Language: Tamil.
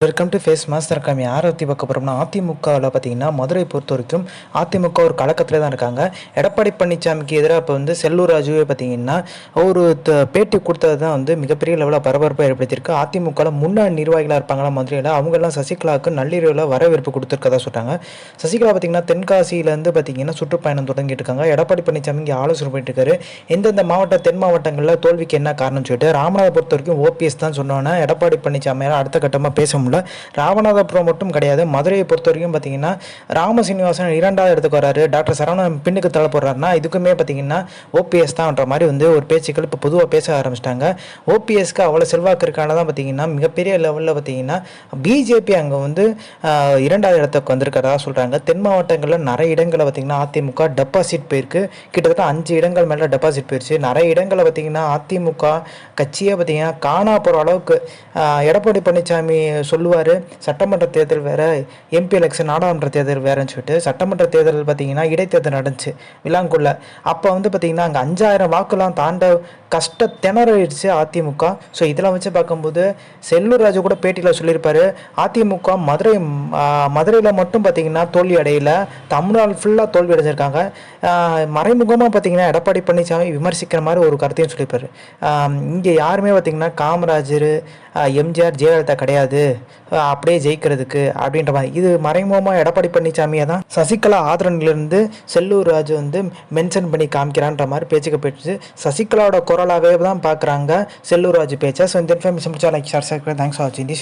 வெல்கம் டு ஃபேஸ் மாஸ்டர் காமி ஆரத்தி பார்க்க போகிறோம்னா அதிமுகவில் பார்த்தீங்கன்னா மதுரை பொறுத்த வரைக்கும் அதிமுக ஒரு கலக்கத்தில் தான் இருக்காங்க. எடப்பாடி பழனிசாமிக்கு எதிராக இப்போ வந்து செல்லூர் ராஜுவே பார்த்தீங்கன்னா ஒரு த- பேட்டி கொடுத்தது தான் வந்து மிகப்பெரிய லெவலில் பரபரப்பை ஏற்படுத்தியிருக்கு. அதிமுகவில் முன்னாள் நிர்வாகிகளாக இருப்பாங்களா மதுரையில்? அவங்கெல்லாம் சசிகலாவுக்கு நள்ளிரவில் வரவேற்பு கொடுத்துருக்கதா சொல்கிறாங்க சசிகலா பார்த்தீங்கன்னா தென்காசியிலேருந்து பார்த்தீங்கன்னா சுற்றுப்பயணம் தொடங்கிட்டு இருக்காங்க. எடப்பாடி பழனிசாமி இங்கே ஆலோசனை பண்ணிட்டு இருக்காரு. எந்தெந்த மாவட்ட தென் மாவட்டங்களில் தோல்விக்கு என்ன காரணம்னு சொல்லிட்டு ராமநாதபுரத்தை பொறுத்த வரைக்கும் ஓபிஎஸ் தான் சொன்னோன்னா எடப்பாடி பழனிசாமியால் அடுத்த கட்டமாக பேச முடியும். முடியல ராமநாதபுரம் மட்டும் கிடையாது. மதுரையை பொறுத்த வரைக்கும் பார்த்தீங்கன்னா ராம சீனிவாசன் இரண்டாவது இடத்துக்கு வராரு. டாக்டர் சரவணன் பின்னுக்கு தள்ளப்படுறாருன்னா இதுக்குமே பார்த்தீங்கன்னா ஓபிஎஸ் தான்ன்ற மாதிரி வந்து ஒரு பேச்சுக்கள் இப்போ பொதுவாக பேச ஆரம்பிச்சிட்டாங்க. ஓபிஎஸ்க்கு அவ்வளோ செல்வாக்கு இருக்கானதான் பார்த்தீங்கன்னா மிகப்பெரிய லெவலில் பார்த்தீங்கன்னா பிஜேபி அங்கே வந்து இரண்டாவது இடத்துக்கு வந்திருக்கிறதா சொல்கிறாங்க தென் மாவட்டங்களில் நிறைய இடங்களில் பார்த்தீங்கன்னா அதிமுக டெபாசிட் போயிருக்கு. கிட்டத்தட்ட அஞ்சு இடங்கள் மேலே டெபாசிட் போயிருச்சு. நிறைய இடங்களில் பார்த்தீங்கன்னா அதிமுக கட்சியே பார்த்தீங்கன்னா காணா போகிற அளவுக்கு எடப்பாடி பழனிசாமி சொல்லுவார் சட்டமன்ற தேர்தல் வேறு எம்பி எலெக்ஷன் நாடாளுமன்ற தேர்தல் வேறுன்னு சொல்லிட்டு சட்டமன்ற தேர்தல் பார்த்தீங்கன்னா இடைத்தேர்தல் நடந்துச்சு விலாங்குள்ள அப்போ வந்து பார்த்தீங்கன்னா அங்கே அஞ்சாயிரம் வாக்குலாம் தாண்ட கஷ்ட திணறிடுச்சு அதிமுக. ஸோ இதெல்லாம் வச்சு பார்க்கும்போது செல்லூர் ராஜு கூட பேட்டியில் சொல்லியிருப்பார் அதிமுக மதுரை மதுரையில் மட்டும் பார்த்தீங்கன்னா தோல்வி அடையல. தமிழ்நாடு ஃபுல்லாக தோல்வி அடைஞ்சிருக்காங்க. மறைமுகமாக பார்த்தீங்கன்னா எடப்பாடி பழனிசாமி விமர்சிக்கிற மாதிரி ஒரு கருத்தையும் சொல்லியிருப்பார். இங்கே யாருமே பார்த்தீங்கன்னா காமராஜர் எம்ஜிஆர் ஜெயலலிதா கிடையாது. அப்படியே ஜெயிக்கிறதுக்கு அப்படின்ற மாதிரி. இது மறைமுகமாக எடப்பாடி பழனிசாமியை தான் சசிகலா ஆதரனிலிருந்து செல்லூர் ராஜு வந்து மென்ஷன் பண்ணி காமிக்கிறான்ற மாதிரி பேச்சுக்கு போயிடுச்சு. சசிகலாவோட குரலாகவே தான் பார்க்குறாங்க செல்லூர் ராஜு பேச்சை. ஸோ இந்த இன்ஃபர்மேஷன் முடிச்சா லைக் ஷேர் தேங்க்ஸ் ஃபார் வாட்சிங் தி